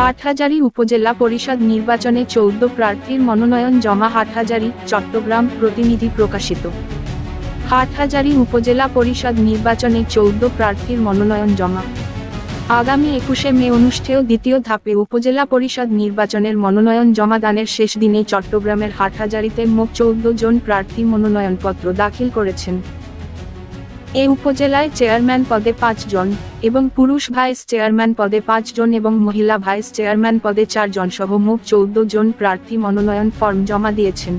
হাটহাজারী উপজেলা পরিষদ নির্বাচনে চৌদ্দ প্রার্থীর মনোনয়ন জমা হাটহাজারী, চট্টগ্রাম প্রতিনিধি প্রকাশিত। হাটহাজারী উপজেলা পরিষদ নির্বাচনে চৌদ্দ প্রার্থীর মনোনয়ন জমা। আগামী একুশে মে অনুষ্ঠেয় দ্বিতীয় ধাপে উপজেলা পরিষদ নির্বাচনের মনোনয়ন জমাদানের শেষ দিনে চট্টগ্রামের হাটহাজারীতে মোট চৌদ্দ জন প্রার্থী মনোনয়নপত্র দাখিল করেছেন। এ উপজেলায় চেয়ারম্যান পদে পাঁচজন এবং পুরুষ ভাইস চেয়ারম্যান পদে পাঁচজন এবং মহিলা ভাইস চেয়ারম্যান পদে চারজন সহ মোট চৌদ্দ জন প্রার্থী মনোনয়ন ফর্ম জমা দিয়েছেন।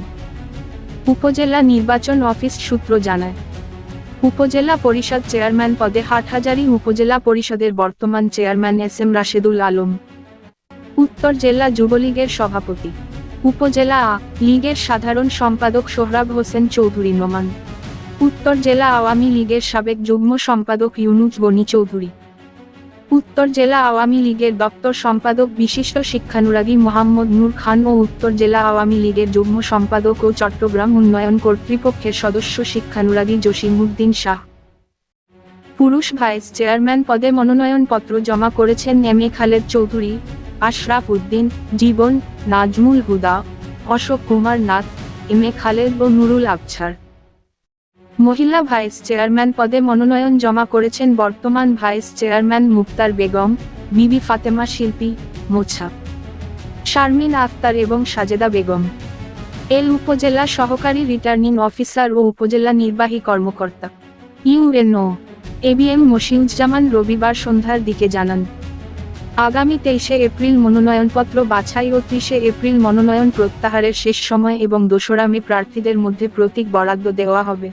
উপজেলা নির্বাচন অফিস সূত্র জানায়, উপজেলা পরিষদ চেয়ারম্যান পদে হাটহাজারী উপজেলা পরিষদের বর্তমান chairman S M Rashedul Alam. উত্তর জেলা যুবলীগের সভাপতি, উপজেলা আ, লীগের সাধারণ সম্পাদক সোহরাব হোসেন চৌধুরী নোমান। উত্তর জেলা আওয়ামী লীগের সাবেক যুগ্ম সম্পাদক ইউনুজ গনি চৌধুরী। উত্তর জেলা আওয়ামী লীগের দপ্তর সম্পাদক বিশিষ্ট শিক্ষানুরাগী মোহাম্মদ নূর খান ও উত্তর জেলা আওয়ামী লীগের যুগ্ম সম্পাদক ও চট্টগ্রাম উন্নয়ন কর্তৃপক্ষের সদস্য শিক্ষানুরাগী জসিমউদ্দিন শাহ। পুরুষ ভাইস চেয়ারম্যান পদে মনোনয়নপত্র জমা করেছেন M A Khaled Chowdhury, Ashraf Uddin, Jibon, Nazmul Huda, Ashok Kumar Nath, M A Khaled ও নুরুল আবছার। মহিলা ভাইস চেয়ারম্যান পদে মনোনয়ন জমা করেছেন বর্তমান ভাইস চেয়ারম্যান মুক্তার বেগম, বিবি ফাতেমা শিল্পী, মোছা, শারমিন আক্তার এবং সাজেদা বেগম। এল উপজেলা সহকারী রিটার্নিং অফিসার ও উপজেলা নির্বাহী কর্মকর্তা। ইউএনও এবিএম মশিউজ্জামান রবিবার সন্ধ্যার দিকে জানান। আগামী তেইশে এপ্রিল মনোনয়নপত্র বাছাই ও ত্রিশে এপ্রিল মনোনয়ন প্রত্যাহারের শেষ সময় এবং দোসরা মে প্রার্থীদের মধ্যে প্রতীক বরাদ্দ দেওয়া হবে।